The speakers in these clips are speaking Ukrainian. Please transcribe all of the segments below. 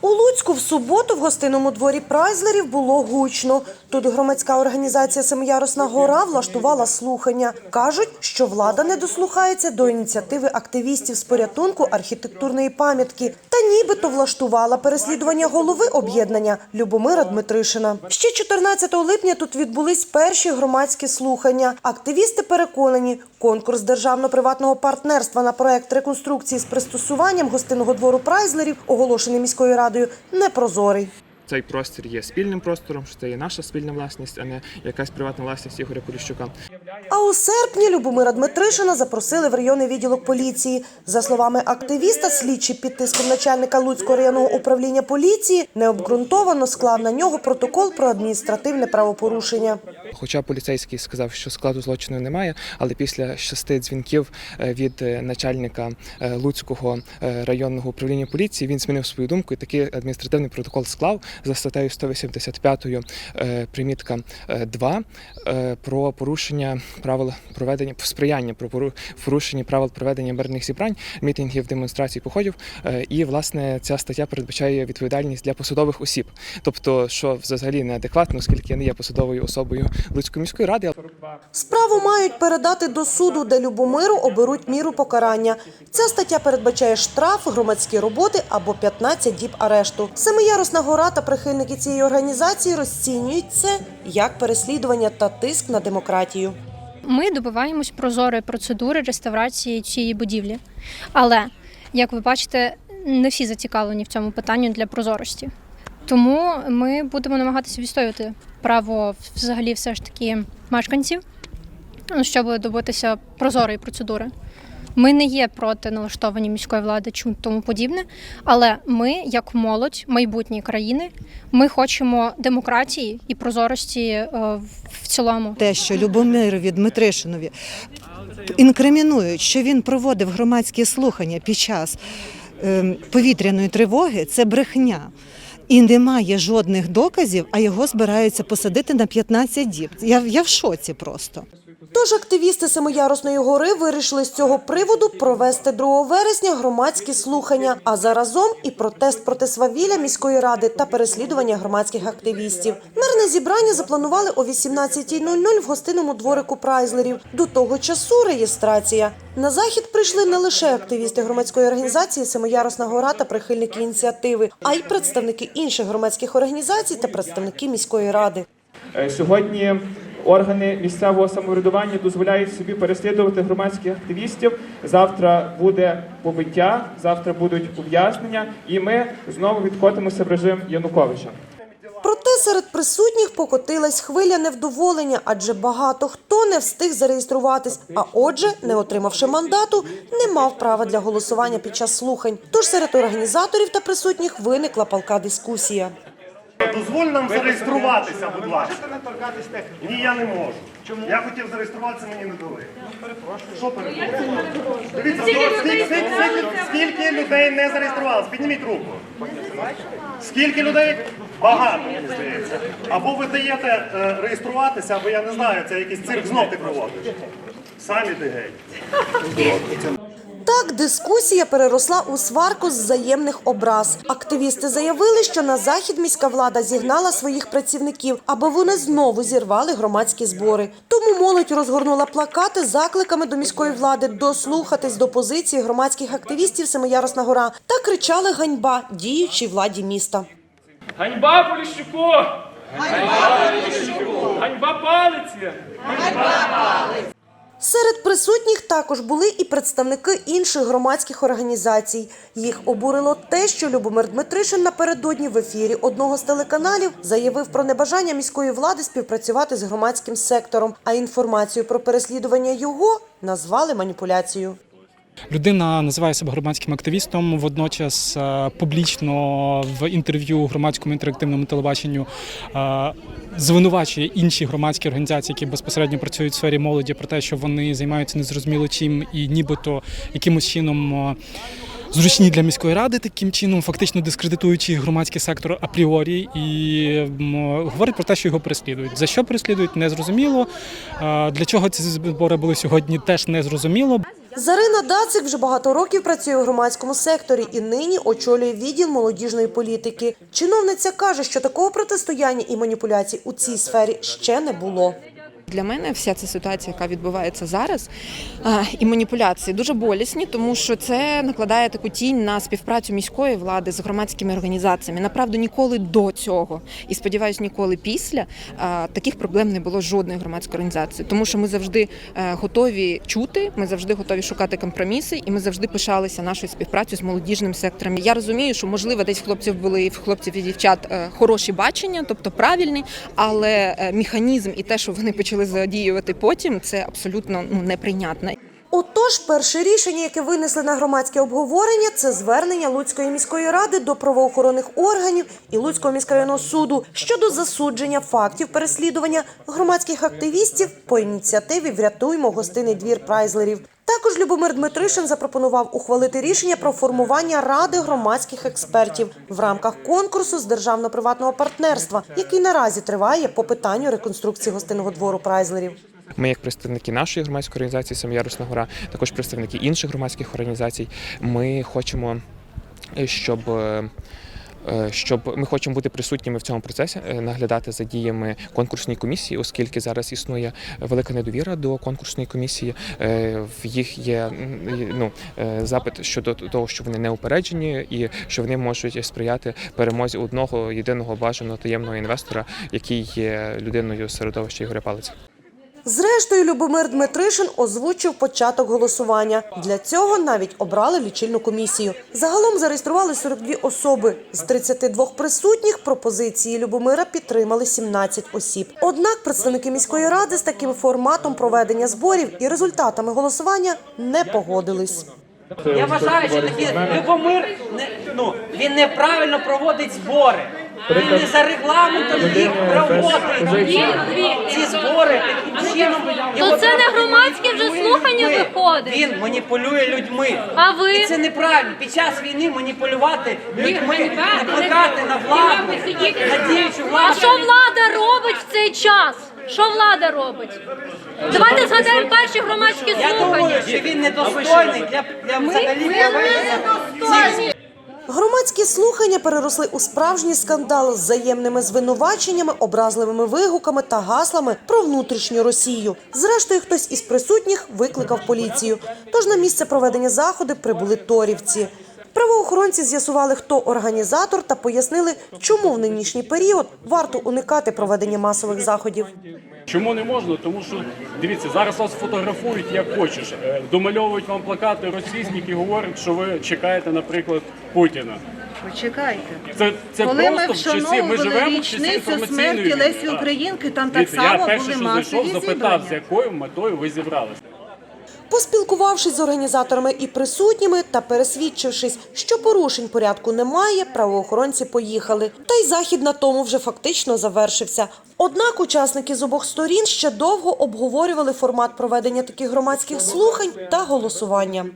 У Луцьку в суботу в гостинному дворі Прайзлерів було гучно. Тут громадська організація Семиярусна гора влаштувала слухання. Кажуть, що влада не дослухається до ініціативи активістів з порятунку архітектурної пам'ятки та нібито влаштувала переслідування голови об'єднання Любомира Дмитришина. Ще 14 липня тут відбулись перші громадські слухання. Активісти переконані, конкурс державно-приватного партнерства на проект реконструкції з пристосуванням гостинного двору Прайзлерів, оголошений міською радою, непрозорий. Цей простір є спільним простором, що це є наша спільна власність, а не якась приватна власність Ігоря Поліщука. А у серпні Любомира Дмитришина запросили в районний відділок поліції. За словами активіста, слідчий під тиском начальника Луцького районного управління поліції необґрунтовано склав на нього протокол про адміністративне правопорушення. Хоча поліцейський сказав, що складу злочину немає, але після шести дзвінків е, від е, начальника е, Луцького районного управління поліції він змінив свою думку і такий адміністративний протокол склав за статтею 185 е, примітка 2 про порушення правил проведення сприяння про порушення правил проведення мирних зібрань, мітингів, демонстрацій, походів. Е, І власне ця стаття передбачає відповідальність для посадових осіб, тобто що взагалі неадекватно, оскільки я не є посадовою особою Луцької міської ради. Справу мають передати до суду, де Любомиру оберуть міру покарання. Ця стаття передбачає штраф, громадські роботи або 15 діб арешту. Семиярусна гора та прихильники цієї організації розцінюють це як переслідування та тиск на демократію. Ми добиваємось прозорої процедури реставрації цієї будівлі. Але, як ви бачите, не всі зацікавлені в цьому питанні для прозорості. Тому ми будемо намагатися відстоювати право взагалі все ж таки мешканців, ну, щоб добитися прозорої процедури. Ми не є проти налаштовані міської влади чи тому подібне, але ми, як молодь майбутньої країни, ми хочемо демократії і прозорості е, в цілому. те, що Любомирові Дмитришинові інкримінують, що він проводив громадські слухання під час ем, повітряної тривоги, це брехня. І немає жодних доказів, а його збираються посадити на 15 діб. Я, я в шоці просто. Тож активісти Семиярусної гори вирішили з цього приводу провести 2 вересня громадські слухання, а заразом і протест проти свавілля міської ради та переслідування громадських активістів. Мирне зібрання запланували о 18.00 в гостинному дворику Прайзлерів. До того часу реєстрація. На захід прийшли не лише активісти громадської організації Семиярусна гора та прихильники ініціативи, а й представники інших громадських організацій та представники міської ради. Е, Сьогодні органи місцевого самоврядування дозволяють собі переслідувати громадських активістів. Завтра буде побиття, завтра будуть ув'язнення, і ми знову відкотимося в режим Януковича. Проте серед присутніх покотилась хвиля невдоволення, адже багато хто не встиг зареєструватись, а отже, не отримавши мандату, не мав права для голосування під час слухань. Тож серед організаторів та присутніх виникла палка дискусія. Дозволь нам зареєструватися, будь ласка. Ні, я не можу. Чому? Я хотів зареєструватися, мені не дали. Що перепрошую? Дивіться, скільки, скільки, скільки, скільки людей не зареєструвалось? Підніміть руку. Скільки людей? Багато, мені здається. Або ви даєте е, реєструватися, або я не знаю, це якийсь цирк знов ти проводиш. Самі ти геть. Так, дискусія переросла у сварку з взаємних образ. Активісти заявили, що на захід міська влада зігнала своїх працівників, аби вони знову зірвали громадські збори. Тому молодь розгорнула плакати з закликами до міської влади дослухатись до позиції громадських активістів Семиярусна гора та кричали ганьба діючій владі міста. Ганьба Поліщуку! Ганьба Поліщуку! Ганьба палиці! Серед присутніх також були і представники інших громадських організацій. Їх обурило те, що Любомир Дмитришин напередодні в ефірі одного з телеканалів заявив про небажання міської влади співпрацювати з громадським сектором, а інформацію про переслідування його назвали маніпуляцією. Людина називає себе громадським активістом. Водночас е, публічно в інтерв'ю громадському інтерактивному телебаченню е, звинувачує інші громадські організації, які безпосередньо працюють в сфері молоді, про те, що вони займаються незрозуміло чим і нібито якимось чином. е, Зручні для міської ради таким чином, фактично дискредитуючи громадський сектор апріорі, і говорить про те, що його переслідують. За що переслідують, не зрозуміло. Для чого ці збори були сьогодні, теж не зрозуміло. Зарина Дацик вже багато років працює у громадському секторі і нині очолює відділ молодіжної політики. Чиновниця каже, що такого протистояння і маніпуляцій у цій сфері ще не було. Для мене вся ця ситуація, яка відбувається зараз, і маніпуляції дуже болісні, тому що це накладає таку тінь на співпрацю міської влади з громадськими організаціями. Направду ніколи до цього і сподіваюся, ніколи після таких проблем не було жодної громадської організації, тому що ми завжди е, готові чути, ми завжди готові шукати компроміси, і ми завжди пишалися нашою співпрацею з молодіжним сектором. Я розумію, що можливо десь хлопців були в хлопців і дівчат е, хороші бачення, тобто правильні, але е, механізм і те, що вони почали задіювати потім, це абсолютно ну неприйнятно. Отож, перше рішення, яке винесли на громадське обговорення, це звернення Луцької міської ради до правоохоронних органів і Луцького міськрайонного суду щодо засудження фактів переслідування громадських активістів по ініціативі Врятуймо гостинний двір прайзлерів. Також Любомир Дмитришин запропонував ухвалити рішення про формування ради громадських експертів в рамках конкурсу з державно-приватного партнерства, який наразі триває по питанню реконструкції гостинного двору прайзлерів. Ми, як представники нашої громадської організації Самоярусна гора, також представники інших громадських організацій, ми хочемо, е, щоб. е, е, Щоб ми хочемо бути присутніми в цьому процесі, наглядати за діями конкурсної комісії, оскільки зараз існує велика недовіра до конкурсної комісії. В їх є ну, запит щодо того, що вони не упереджені і що вони можуть сприяти перемозі одного єдиного бажаного таємного інвестора, який є людиною середовища Ігоря Палиця. Зрештою, Любомир Дмитришин озвучив початок голосування. Для цього навіть обрали лічильну комісію. Загалом зареєстрували 42 особи. З 32 присутніх пропозиції Любомира підтримали 17 осіб. Однак представники міської ради з таким форматом проведення зборів і результатами голосування не погодились. Я вважаю, що такі Любомир не, ну, він неправильно проводить збори. Він не за регламентом їх проводить. Ці збори таким чином. То це не громадське вже слухання виходить. Він маніпулює людьми. А ви? І це неправильно. Під час війни маніпулювати людьми, накликати на владу, на діючу А що влада робить в цей час? Що влада робить? Давайте згадаємо перші громадські Я думаю, слухання. що він недостойний для, для взагалі цих Громадські слухання переросли у справжній скандал з взаємними звинуваченнями, образливими вигуками та гаслами про внутрішню Росію. Зрештою, хтось із присутніх викликав поліцію. Тож на місце проведення заходу прибули торівці. Правоохоронці з'ясували, хто організатор, та пояснили, чому в нинішній період варто уникати проведення масових заходів. Чому не можна? Тому що дивіться, зараз вас фотографують як хочеш. Е, Домальовують вам плакати російські, які говорять, що ви чекаєте, наприклад, Путіна. Почекайте. Це, це Коли ми просто в часі. Ми вшановували живемо в часі річницю смерті. Лесі Українки, там так Дивіться, само я перше, були що зайшов, запитав, з якою метою ви зібралися. Поспілкувавшись з організаторами і присутніми та пересвідчившись, що порушень порядку немає, правоохоронці поїхали. Та й захід на тому вже фактично завершився. Однак учасники з обох сторін ще довго обговорювали формат проведення таких громадських слухань та голосування.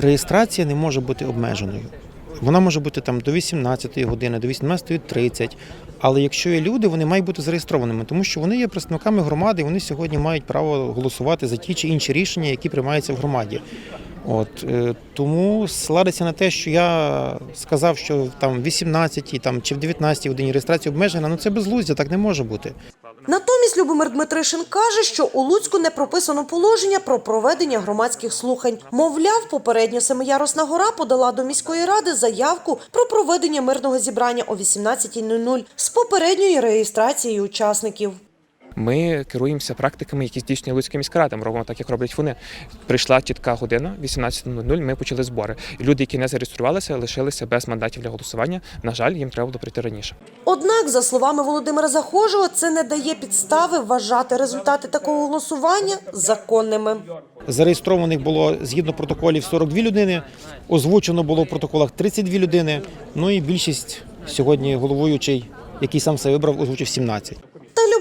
Реєстрація не може бути обмеженою. Вона може бути там до 18 години, до 18.30. Але якщо є люди, вони мають бути зареєстрованими, тому що вони є представниками громади, і вони сьогодні мають право голосувати за ті чи інші рішення, які приймаються в громаді. От е, тому сладиться на те, що я сказав, що там в 18 там чи в 19 годині реєстрація обмежена. Ну це безглуздя, так не може бути. Натомість Любомир Дмитришин каже, що у Луцьку не прописано положення про проведення громадських слухань. Мовляв, попередньо Семиярусна гора подала до міської ради заявку про проведення мирного зібрання о 18.00 з попередньою реєстрацією учасників. Ми керуємося практиками, які здійснює Луцька міська рада. Ми робимо так, як роблять вони. Прийшла чітка година, 18.00, Ми почали збори. Люди, які не зареєструвалися, лишилися без мандатів для голосування. На жаль, їм треба було прийти раніше. Однак, за словами Володимира Захожого, це не дає підстави вважати результати такого голосування законними. Зареєстрованих було згідно протоколів 42 людини, озвучено було в протоколах 32 людини. Ну і більшість сьогодні головуючий, який сам себе вибрав, озвучив 17.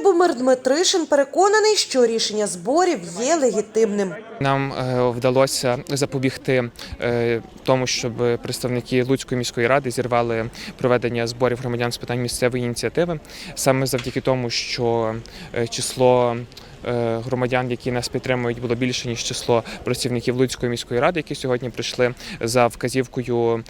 Любомир Дмитришин переконаний, що рішення зборів є легітимним. Нам е, вдалося запобігти е, тому, щоб представники Луцької міської ради зірвали проведення зборів громадян з питань місцевої ініціативи, саме завдяки тому, що е, число громадян, які нас підтримують, було більше ніж число працівників Луцької міської ради, які сьогодні прийшли за вказівкою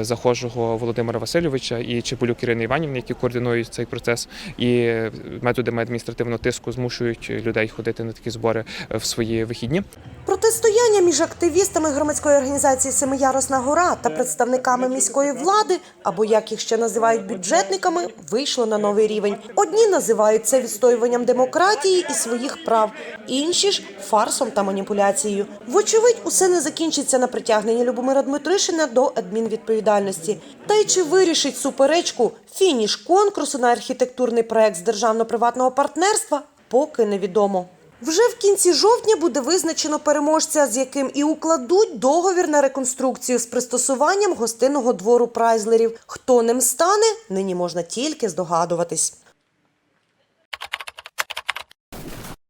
захожого Володимира Васильовича і Чепулюк Ірини Іванівни, які координують цей процес, і методами адміністративного тиску змушують людей ходити на такі збори в свої вихідні. Протистояння між активістами громадської організації Семиярусна гора та представниками міської влади, або як їх ще називають бюджетниками, вийшло на новий рівень. Одні називають це відстоюванням демократії і своїх прав, інші ж фарсом та маніпуляцією. Вочевидь, усе не закінчиться на притягненні Любомира Дмитришина до адмінвідповідальності. Та й чи вирішить суперечку фініш конкурсу на архітектурний проект з державно-приватного партнерства, поки невідомо. Вже в кінці жовтня буде визначено переможця, з яким і укладуть договір на реконструкцію з пристосуванням гостинного двору прайзлерів. Хто ним стане, нині можна тільки здогадуватись.